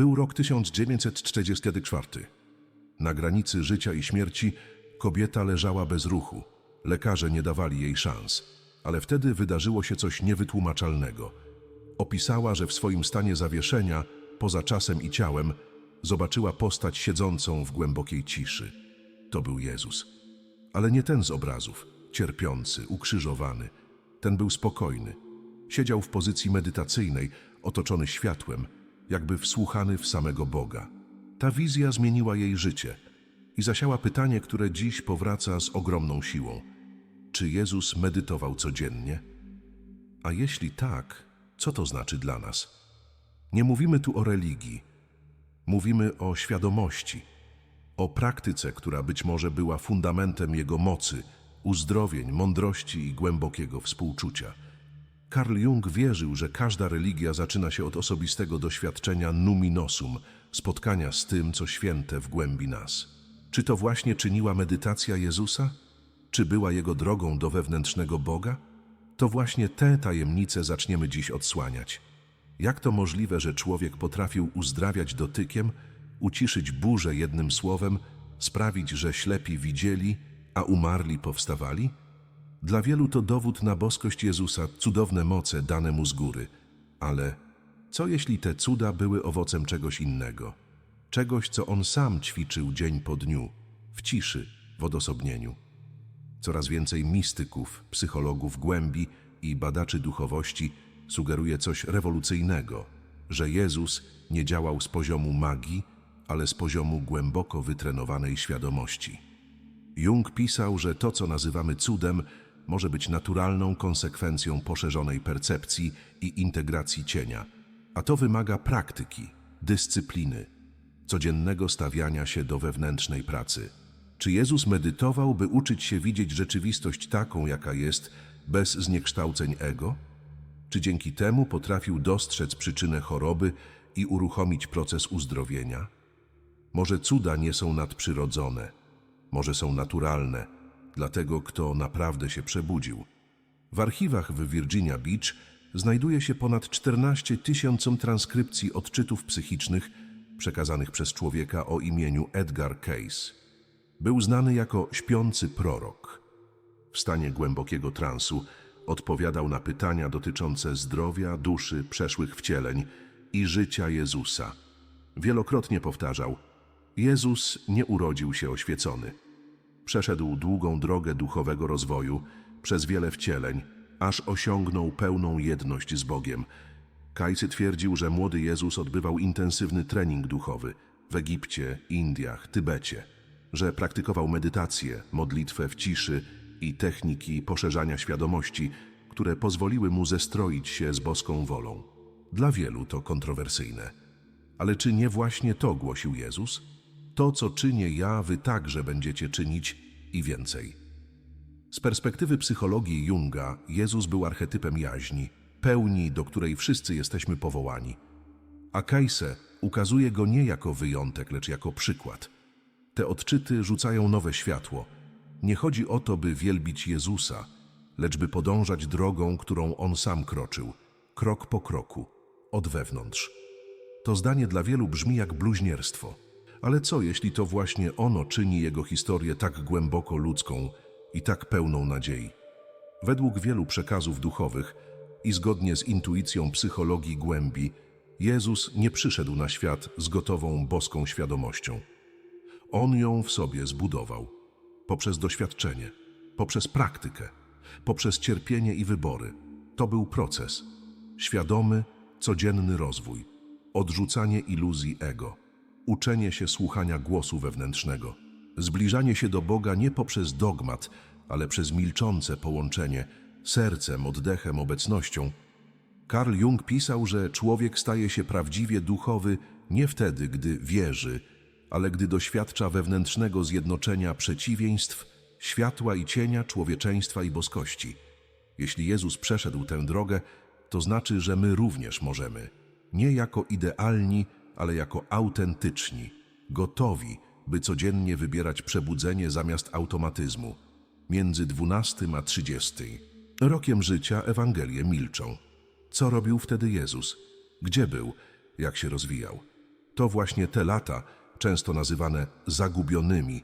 Był rok 1944. Na granicy życia i śmierci kobieta leżała bez ruchu. Lekarze nie dawali jej szans. Ale wtedy wydarzyło się coś niewytłumaczalnego. Opisała, że w swoim stanie zawieszenia, poza czasem i ciałem, zobaczyła postać siedzącą w głębokiej ciszy. To był Jezus. Ale nie ten z obrazów, cierpiący, ukrzyżowany. Ten był spokojny. Siedział w pozycji medytacyjnej, otoczony światłem, jakby wsłuchany w samego Boga. Ta wizja zmieniła jej życie i zasiała pytanie, które dziś powraca z ogromną siłą. Czy Jezus medytował codziennie? A jeśli tak, co to znaczy dla nas? Nie mówimy tu o religii, mówimy o świadomości, o praktyce, która być może była fundamentem jego mocy, uzdrowień, mądrości i głębokiego współczucia. Carl Jung wierzył, że każda religia zaczyna się od osobistego doświadczenia numinosum, spotkania z tym, co święte w głębi nas. Czy to właśnie czyniła medytacja Jezusa? Czy była jego drogą do wewnętrznego Boga? To właśnie te tajemnice zaczniemy dziś odsłaniać. Jak to możliwe, że człowiek potrafił uzdrawiać dotykiem, uciszyć burzę jednym słowem, sprawić, że ślepi widzieli, a umarli powstawali? Dla wielu to dowód na boskość Jezusa, cudowne moce dane mu z góry. Ale co jeśli te cuda były owocem czegoś innego? Czegoś, co on sam ćwiczył dzień po dniu, w ciszy, w odosobnieniu. Coraz więcej mistyków, psychologów głębi i badaczy duchowości sugeruje coś rewolucyjnego, że Jezus nie działał z poziomu magii, ale z poziomu głęboko wytrenowanej świadomości. Jung pisał, że to, co nazywamy cudem, może być naturalną konsekwencją poszerzonej percepcji i integracji cienia, a to wymaga praktyki, dyscypliny, codziennego stawiania się do wewnętrznej pracy. Czy Jezus medytował, by uczyć się widzieć rzeczywistość taką, jaka jest, bez zniekształceń ego? Czy dzięki temu potrafił dostrzec przyczynę choroby i uruchomić proces uzdrowienia? Może cuda nie są nadprzyrodzone, może są naturalne, dla tego, kto naprawdę się przebudził. W archiwach w Virginia Beach znajduje się ponad 14 tysiącom transkrypcji odczytów psychicznych przekazanych przez człowieka o imieniu Edgar Case. Był znany jako śpiący prorok. W stanie głębokiego transu odpowiadał na pytania dotyczące zdrowia, duszy, przeszłych wcieleń i życia Jezusa. Wielokrotnie powtarzał: Jezus nie urodził się oświecony. Przeszedł długą drogę duchowego rozwoju przez wiele wcieleń, aż osiągnął pełną jedność z Bogiem. Kajcy twierdził, że młody Jezus odbywał intensywny trening duchowy w Egipcie, Indiach, Tybecie, że praktykował medytację, modlitwę w ciszy i techniki poszerzania świadomości, które pozwoliły mu zestroić się z boską wolą. Dla wielu to kontrowersyjne. Ale czy nie właśnie to głosił Jezus? To, co czynię ja, wy także będziecie czynić i więcej. Z perspektywy psychologii Junga, Jezus był archetypem jaźni, pełni, do której wszyscy jesteśmy powołani. A Kajse ukazuje go nie jako wyjątek, lecz jako przykład. Te odczyty rzucają nowe światło. Nie chodzi o to, by wielbić Jezusa, lecz by podążać drogą, którą On sam kroczył, krok po kroku, od wewnątrz. To zdanie dla wielu brzmi jak bluźnierstwo. Ale co, jeśli to właśnie ono czyni jego historię tak głęboko ludzką i tak pełną nadziei? Według wielu przekazów duchowych i zgodnie z intuicją psychologii głębi, Jezus nie przyszedł na świat z gotową boską świadomością. On ją w sobie zbudował poprzez doświadczenie, poprzez praktykę, poprzez cierpienie i wybory. To był proces, świadomy, codzienny rozwój, odrzucanie iluzji ego, uczenie się słuchania głosu wewnętrznego, zbliżanie się do Boga nie poprzez dogmat, ale przez milczące połączenie sercem, oddechem, obecnością. Carl Jung pisał, że człowiek staje się prawdziwie duchowy nie wtedy, gdy wierzy, ale gdy doświadcza wewnętrznego zjednoczenia przeciwieństw, światła i cienia, człowieczeństwa i boskości. Jeśli Jezus przeszedł tę drogę, to znaczy, że my również możemy. Nie jako idealni, ale jako autentyczni, gotowi, by codziennie wybierać przebudzenie zamiast automatyzmu. Między 12 a 30. Rokiem życia Ewangelie milczą. Co robił wtedy Jezus? Gdzie był? Jak się rozwijał? To właśnie te lata, często nazywane zagubionymi,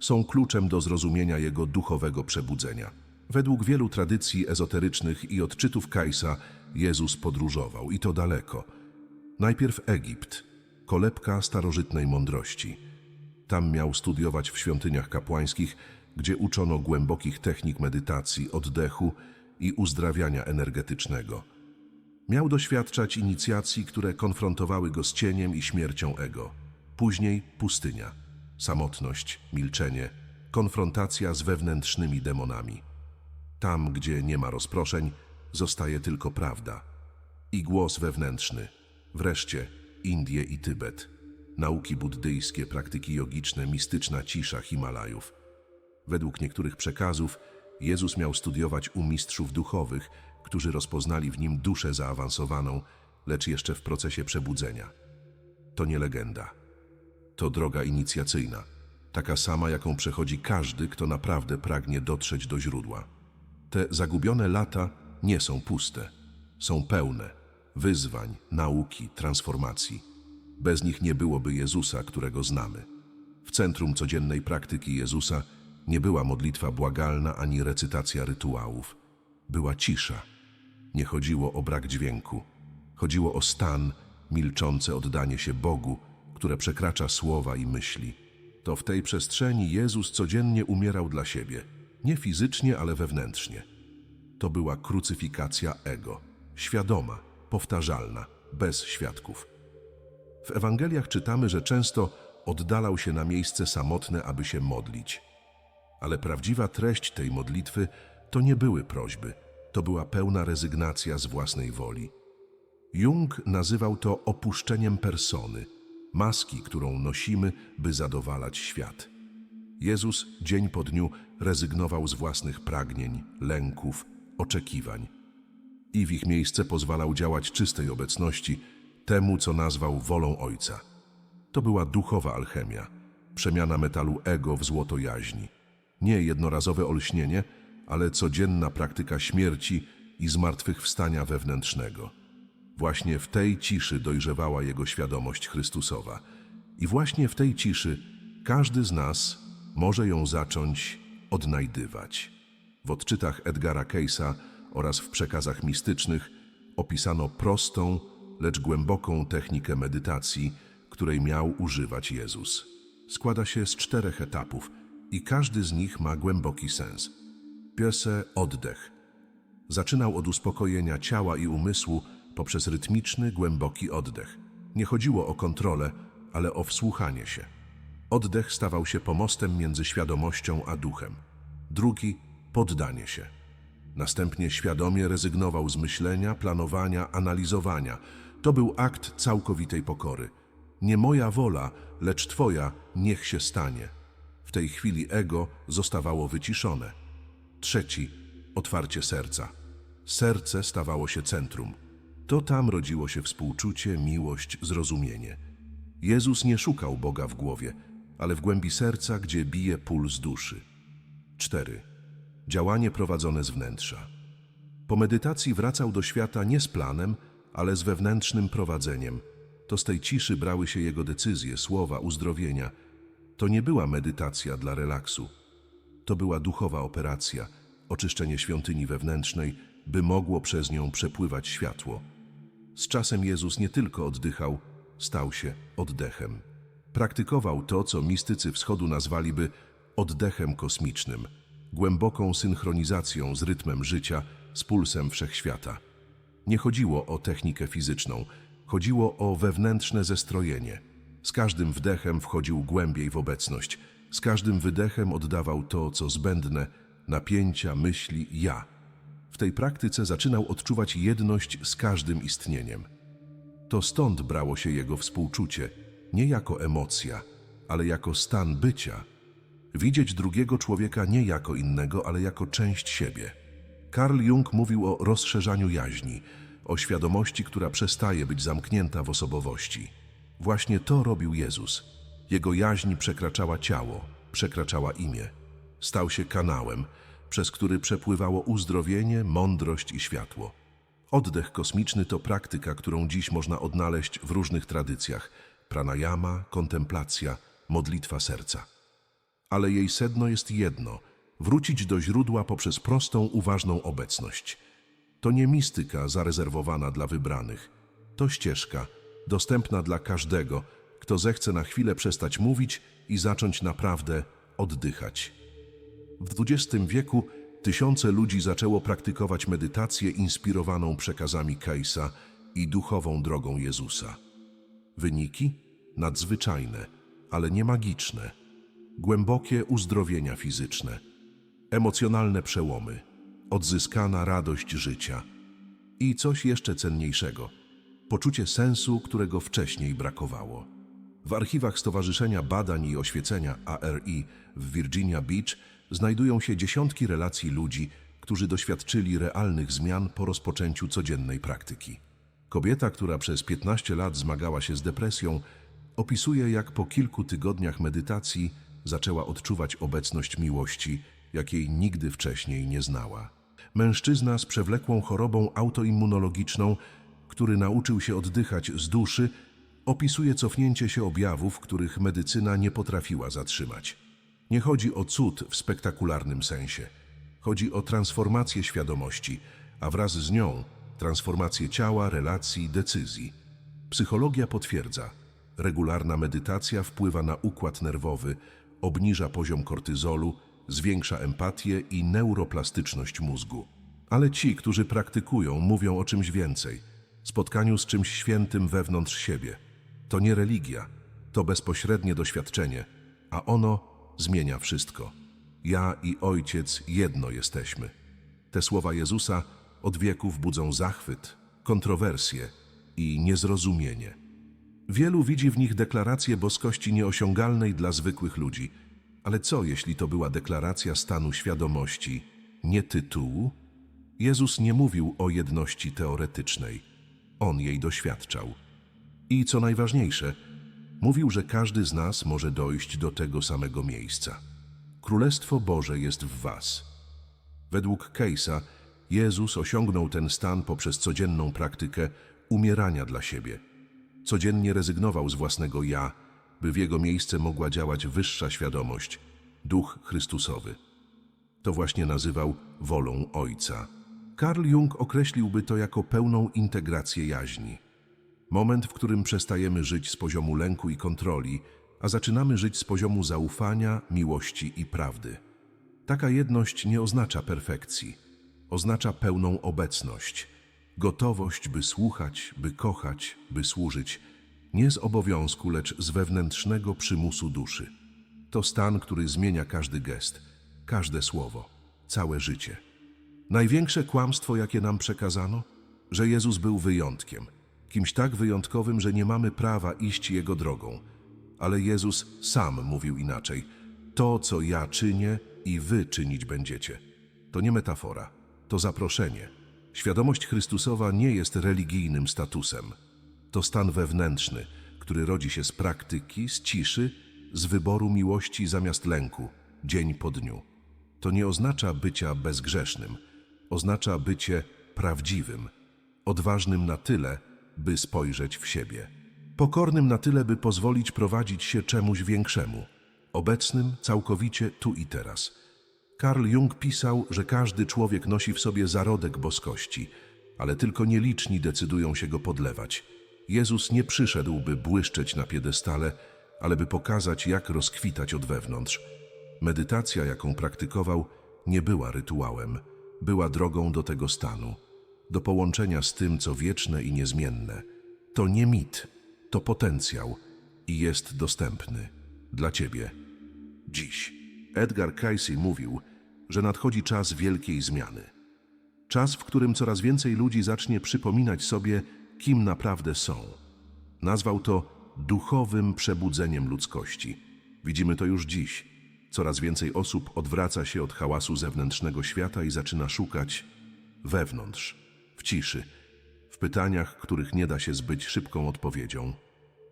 są kluczem do zrozumienia jego duchowego przebudzenia. Według wielu tradycji ezoterycznych i odczytów Kajsa Jezus podróżował i to daleko. Najpierw Egipt, kolebka starożytnej mądrości. Tam miał studiować w świątyniach kapłańskich, gdzie uczono głębokich technik medytacji, oddechu i uzdrawiania energetycznego. Miał doświadczać inicjacji, które konfrontowały go z cieniem i śmiercią ego. Później pustynia, samotność, milczenie, konfrontacja z wewnętrznymi demonami. Tam, gdzie nie ma rozproszeń, zostaje tylko prawda i głos wewnętrzny. Wreszcie Indie i Tybet, nauki buddyjskie, praktyki jogiczne, mistyczna cisza Himalajów. Według niektórych przekazów Jezus miał studiować u mistrzów duchowych, którzy rozpoznali w nim duszę zaawansowaną, lecz jeszcze w procesie przebudzenia. To nie legenda. To droga inicjacyjna, taka sama, jaką przechodzi każdy, kto naprawdę pragnie dotrzeć do źródła. Te zagubione lata nie są puste, są pełne wyzwań, nauki, transformacji. Bez nich nie byłoby Jezusa, którego znamy. W centrum codziennej praktyki Jezusa nie była modlitwa błagalna ani recytacja rytuałów. Była cisza. Nie chodziło o brak dźwięku. Chodziło o stan, milczące oddanie się Bogu, które przekracza słowa i myśli. To w tej przestrzeni Jezus codziennie umierał dla siebie. Nie fizycznie, ale wewnętrznie. To była krucyfikacja ego. Świadoma, powtarzalna, bez świadków. W Ewangeliach czytamy, że często oddalał się na miejsce samotne, aby się modlić. Ale prawdziwa treść tej modlitwy to nie były prośby, to była pełna rezygnacja z własnej woli. Jung nazywał to opuszczeniem persony, maski, którą nosimy, by zadowalać świat. Jezus dzień po dniu rezygnował z własnych pragnień, lęków, oczekiwań i w ich miejsce pozwalał działać czystej obecności, temu, co nazwał wolą Ojca. To była duchowa alchemia, przemiana metalu ego w złoto jaźni. Nie jednorazowe olśnienie, ale codzienna praktyka śmierci i zmartwychwstania wewnętrznego. Właśnie w tej ciszy dojrzewała jego świadomość Chrystusowa. I właśnie w tej ciszy każdy z nas może ją zacząć odnajdywać. W odczytach Edgara Case'a oraz w przekazach mistycznych opisano prostą, lecz głęboką technikę medytacji, której miał używać Jezus. Składa się z czterech etapów i każdy z nich ma głęboki sens. Piese oddech. Zaczynał od uspokojenia ciała i umysłu poprzez rytmiczny, głęboki oddech. Nie chodziło o kontrolę, ale o wsłuchanie się. Oddech stawał się pomostem między świadomością a duchem. Drugi poddanie się. Następnie świadomie rezygnował z myślenia, planowania, analizowania. To był akt całkowitej pokory. Nie moja wola, lecz Twoja niech się stanie. W tej chwili ego zostawało wyciszone. Trzeci otwarcie serca. Serce stawało się centrum. To tam rodziło się współczucie, miłość, zrozumienie. Jezus nie szukał Boga w głowie, ale w głębi serca, gdzie bije puls duszy. 4. Działanie prowadzone z wnętrza. Po medytacji wracał do świata nie z planem, ale z wewnętrznym prowadzeniem. To z tej ciszy brały się jego decyzje, słowa, uzdrowienia. To nie była medytacja dla relaksu. To była duchowa operacja, oczyszczenie świątyni wewnętrznej, by mogło przez nią przepływać światło. Z czasem Jezus nie tylko oddychał, stał się oddechem. Praktykował to, co mistycy wschodu nazwaliby oddechem kosmicznym, głęboką synchronizacją z rytmem życia, z pulsem wszechświata. Nie chodziło o technikę fizyczną, chodziło o wewnętrzne zestrojenie. Z każdym wdechem wchodził głębiej w obecność, z każdym wydechem oddawał to, co zbędne, napięcia, myśli, ja. W tej praktyce zaczynał odczuwać jedność z każdym istnieniem. To stąd brało się jego współczucie, nie jako emocja, ale jako stan bycia. Widzieć drugiego człowieka nie jako innego, ale jako część siebie. Karl Jung mówił o rozszerzaniu jaźni, o świadomości, która przestaje być zamknięta w osobowości. Właśnie to robił Jezus. Jego jaźń przekraczała ciało, przekraczała imię. Stał się kanałem, przez który przepływało uzdrowienie, mądrość i światło. Oddech kosmiczny to praktyka, którą dziś można odnaleźć w różnych tradycjach, pranayama, kontemplacja, modlitwa serca. Ale jej sedno jest jedno wrócić do źródła poprzez prostą, uważną obecność. To nie mistyka zarezerwowana dla wybranych. To ścieżka, dostępna dla każdego, kto zechce na chwilę przestać mówić i zacząć naprawdę oddychać. W XX wieku tysiące ludzi zaczęło praktykować medytację inspirowaną przekazami Kejsa i duchową drogą Jezusa. Wyniki? Nadzwyczajne, ale nie magiczne. Głębokie uzdrowienia fizyczne, emocjonalne przełomy, odzyskana radość życia i coś jeszcze cenniejszego poczucie sensu, którego wcześniej brakowało. W archiwach Stowarzyszenia Badań i Oświecenia ARI w Virginia Beach znajdują się dziesiątki relacji ludzi, którzy doświadczyli realnych zmian po rozpoczęciu codziennej praktyki. Kobieta, która przez 15 lat zmagała się z depresją, opisuje, jak po kilku tygodniach medytacji zaczęła odczuwać obecność miłości, jakiej nigdy wcześniej nie znała. Mężczyzna z przewlekłą chorobą autoimmunologiczną, który nauczył się oddychać z duszy, opisuje cofnięcie się objawów, których medycyna nie potrafiła zatrzymać. Nie chodzi o cud w spektakularnym sensie. Chodzi o transformację świadomości, a wraz z nią transformację ciała, relacji, decyzji. Psychologia potwierdza, regularna medytacja wpływa na układ nerwowy, obniża poziom kortyzolu, zwiększa empatię i neuroplastyczność mózgu. Ale ci, którzy praktykują, mówią o czymś więcej spotkaniu z czymś świętym wewnątrz siebie. To nie religia, to bezpośrednie doświadczenie, a ono zmienia wszystko. Ja i Ojciec jedno jesteśmy. Te słowa Jezusa od wieków budzą zachwyt, kontrowersje i niezrozumienie. Wielu widzi w nich deklarację boskości nieosiągalnej dla zwykłych ludzi. Ale co, jeśli to była deklaracja stanu świadomości, nie tytułu? Jezus nie mówił o jedności teoretycznej. On jej doświadczał. I co najważniejsze, mówił, że każdy z nas może dojść do tego samego miejsca. Królestwo Boże jest w Was. Według Kejsa Jezus osiągnął ten stan poprzez codzienną praktykę umierania dla siebie. Codziennie rezygnował z własnego ja, by w jego miejsce mogła działać wyższa świadomość, duch Chrystusowy. To właśnie nazywał wolą Ojca. Karl Jung określiłby to jako pełną integrację jaźni. Moment, w którym przestajemy żyć z poziomu lęku i kontroli, a zaczynamy żyć z poziomu zaufania, miłości i prawdy. Taka jedność nie oznacza perfekcji, oznacza pełną obecność, gotowość, by słuchać, by kochać, by służyć, nie z obowiązku, lecz z wewnętrznego przymusu duszy. To stan, który zmienia każdy gest, każde słowo, całe życie. Największe kłamstwo, jakie nam przekazano, że Jezus był wyjątkiem, kimś tak wyjątkowym, że nie mamy prawa iść Jego drogą. Ale Jezus sam mówił inaczej. To, co ja czynię i wy czynić będziecie. To nie metafora, to zaproszenie. Świadomość Chrystusowa nie jest religijnym statusem. To stan wewnętrzny, który rodzi się z praktyki, z ciszy, z wyboru miłości zamiast lęku, dzień po dniu. To nie oznacza bycia bezgrzesznym – oznacza bycie prawdziwym, odważnym na tyle, by spojrzeć w siebie, pokornym na tyle, by pozwolić prowadzić się czemuś większemu, obecnym całkowicie tu i teraz. Karl Jung pisał, że każdy człowiek nosi w sobie zarodek boskości, ale tylko nieliczni decydują się go podlewać. Jezus nie przyszedł, by błyszczeć na piedestale, ale by pokazać, jak rozkwitać od wewnątrz. Medytacja, jaką praktykował, nie była rytuałem była drogą do tego stanu, do połączenia z tym, co wieczne i niezmienne. To nie mit, to potencjał i jest dostępny dla Ciebie. Dziś Edgar Cayce mówił, że nadchodzi czas wielkiej zmiany. Czas, w którym coraz więcej ludzi zacznie przypominać sobie, kim naprawdę są. Nazwał to duchowym przebudzeniem ludzkości. Widzimy to już dziś Coraz więcej osób odwraca się od hałasu zewnętrznego świata i zaczyna szukać wewnątrz, w ciszy, w pytaniach, których nie da się zbyć szybką odpowiedzią.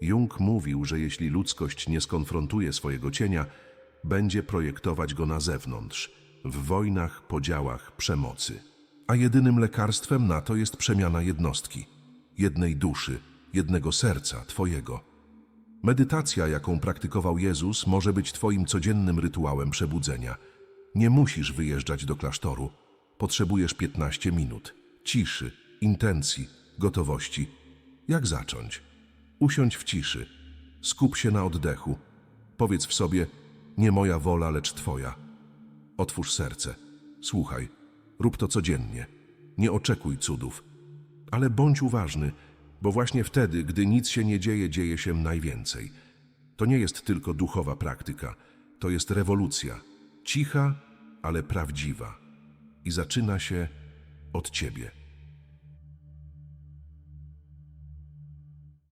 Jung mówił, że jeśli ludzkość nie skonfrontuje swojego cienia, będzie projektować go na zewnątrz, w wojnach, podziałach, przemocy. A jedynym lekarstwem na to jest przemiana jednostki, jednej duszy, jednego serca, Twojego. Medytacja, jaką praktykował Jezus, może być Twoim codziennym rytuałem przebudzenia. Nie musisz wyjeżdżać do klasztoru. Potrzebujesz 15 minut. Ciszy, intencji, gotowości. Jak zacząć? Usiądź w ciszy. Skup się na oddechu. Powiedz w sobie, nie moja wola, lecz Twoja. Otwórz serce. Słuchaj. Rób to codziennie. Nie oczekuj cudów. Ale bądź uważny, bo właśnie wtedy, gdy nic się nie dzieje, dzieje się najwięcej. To nie jest tylko duchowa praktyka, to jest rewolucja. Cicha, ale prawdziwa. I zaczyna się od Ciebie.